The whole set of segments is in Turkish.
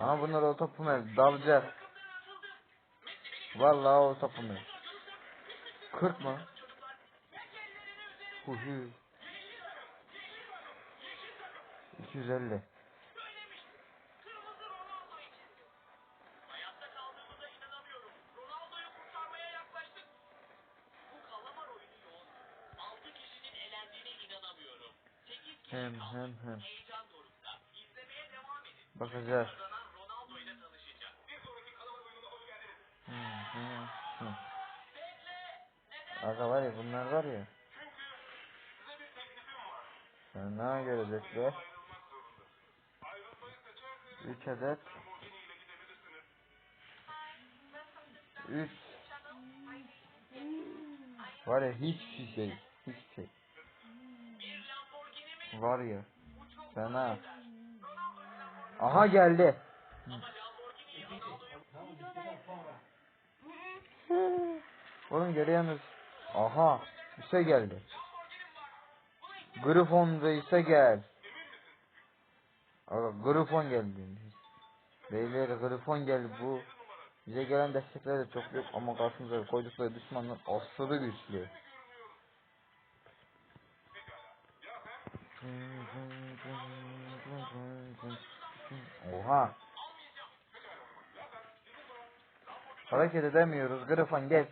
Ama bunlar o topu mu? Dalacağız. Vallahi o topu mu? 40 mı? Huhu. 250. Hayatta kaldığımıza inanamıyorum. Ronaldo'yu Aga var ya bunlar var ya. Ne. Ayrılmayı seçerseniz 3 adet. Lamborghini ile gidebilirsiniz. 3 Var ya hiçbir şey. Hiçbir şey. Var ya. Fena. Aha geldi. Oğlum görüyorsunuz. Aha. Bir şey geldi. Griffon reise gel. Aga Griffon geldi. Beyler Griffon geldi bu. Bize gelen destekler de çok yok ama karşımıza koydukları düşmanlar aşırı güçlü. Oha. Hareket edemiyoruz. Griffon gel.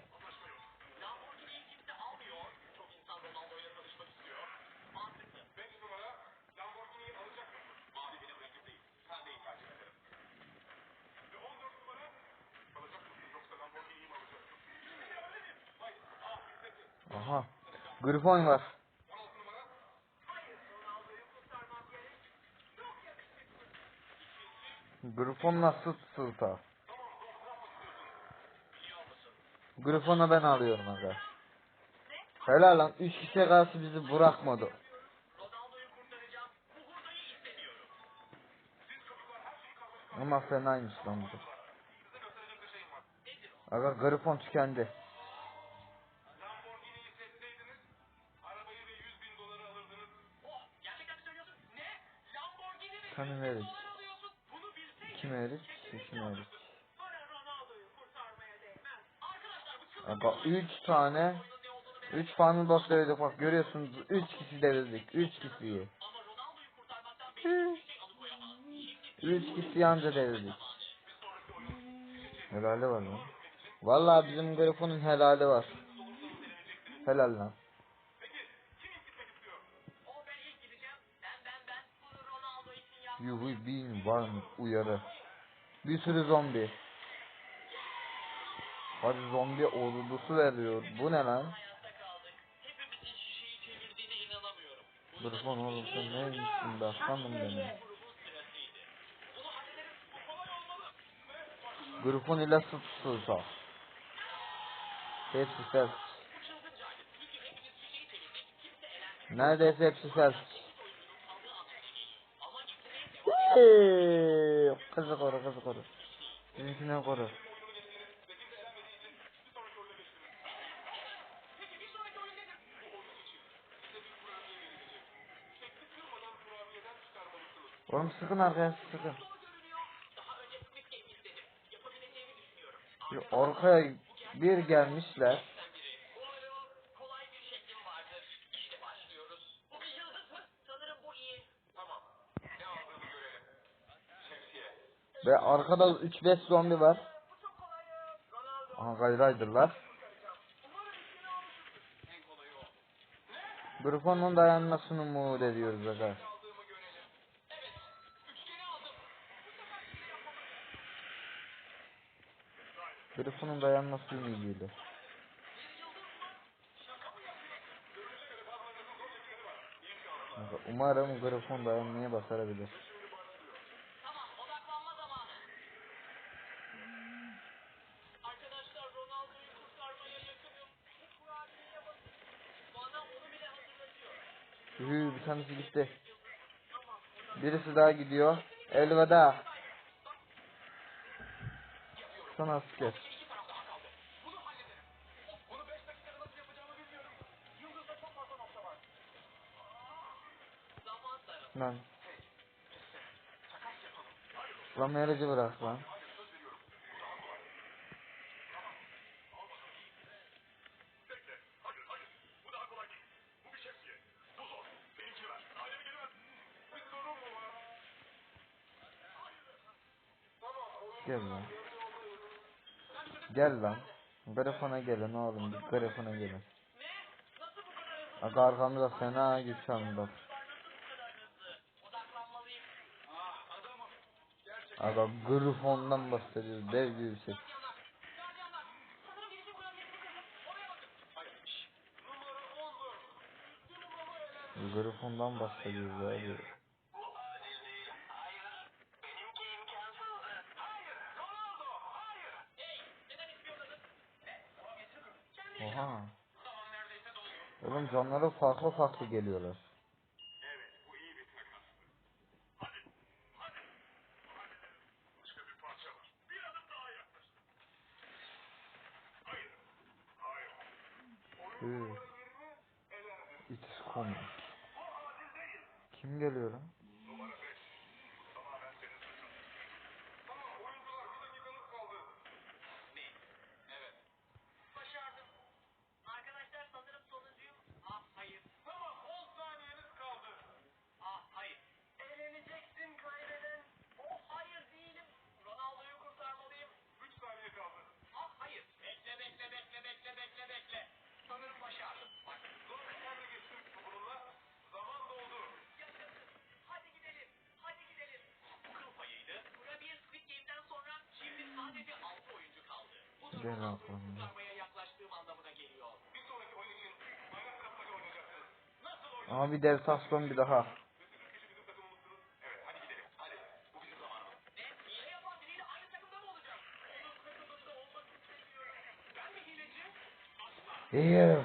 Tamam dokunmak istiyorsun. Biliyor musun? Griffon'u ben alıyorum aga. Helal lan 3 kişiye karşı bizi bırakmadı. Ama fenaymış lan bu. Var. Aga Griffon tükendi. Kurtarmaya değmez. Arkadaşlar bu çılgın Aga bir oyun. 3 tane Oyunun ne olduğunu merak 3 farmı boss devirdik bak görüyorsunuz 3 kişi devirdik 3 kişiyi. Ama Ronaldo'yu kurtarmaktan beni hiçbir şey alıkoyamaz. Şimdi 3 kişi anca devirdik. Helali var lan. Vallahi bizim Griffon'un helali var. Helal lan. Yuhu bin var mı uyarı. Bir sürü zombi. Hadi zombi ordusu veriyor. Bu ne lan? Bunu Griffon oğlum sen neymişsin be aslanım benim. grubun sırasıydı. Bunu hallederiz. Bu kolay olmalı. Ve Griffon Hey! Kızı koru kızı koru. Bizimkine koru. Peki bir sonraki oyun nedir? Bu oyun Ve arkada 3-5 zombi var. Aha. Umarım o. Griffon'un dayanmasını umut ediyoruz aga. Aldığımı görelim. Evet. Üçgeni aldım. Bu sefer Yürü bir tanesi gitti. Birisi daha gidiyor. Elveda. Sana asker. Lan. Lan merece bırak lan. Gel lan. Gel lan. Grafana gelin oğlum. Bir grafana gelin. Aga arkamda fena güç bak. Aga Griffon'dan bahsediyoruz. Dev gibi bir şey. Griffon'dan bahsediyoruz abi. Neymiş farklı farklı geliyorlar. Evet, bu iyi bir takastı. Hadi, hadi. Başka bir parça var. Bir adım daha yaklaştım. Hayır, hayır. Onun evet. Kim geliyor lan? Güzel rahatlanıyor. Ama bir detasyon bir daha. Eyvah.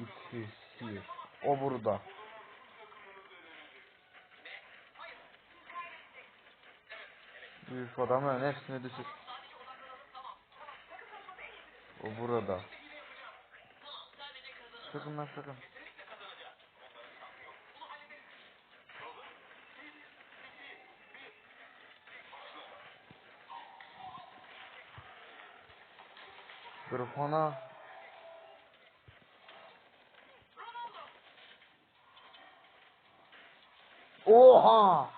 İki sihir. O burada. Büyük adam hepsini düşür. O burada. Sakın lan sakın. Grafana. Oha!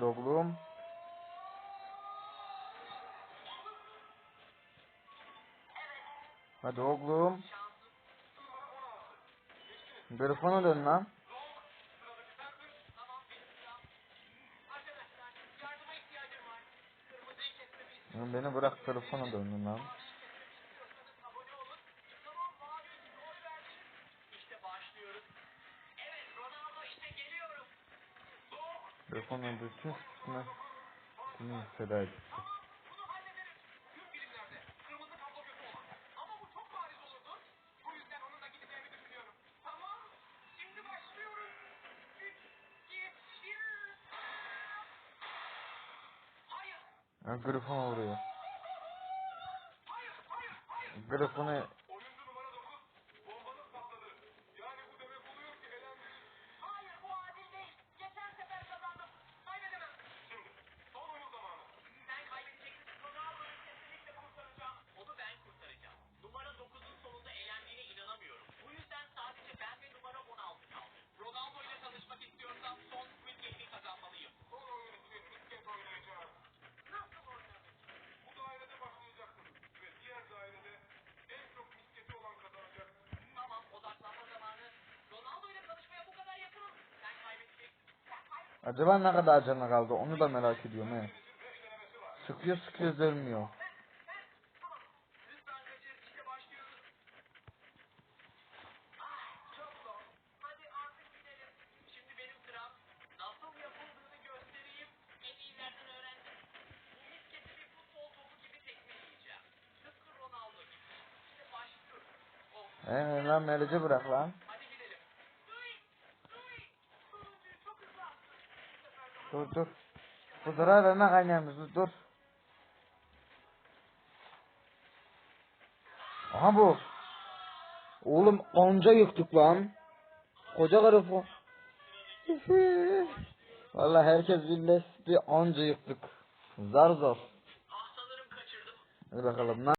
doblum. Hadi oğlum. Grifona dön lan. Beni bırak telefona döndün lan. sonra da ses bitmez bunu feda etti. Grifon vuruyor. Grifon'u Acaba ne kadar canı kaldı onu da merak ediyorum he. Sıkıyor sıkıyor ölmüyor. Lütfen kaçır işte başlıyoruz. Ah Dur dur. Bu zarar verme kaynağımız dur. Aha bu. Oğlum onca yıktık lan. Koca karı bu. Vallahi herkes birleşti onca yıktık. Zar zor. Hadi bakalım.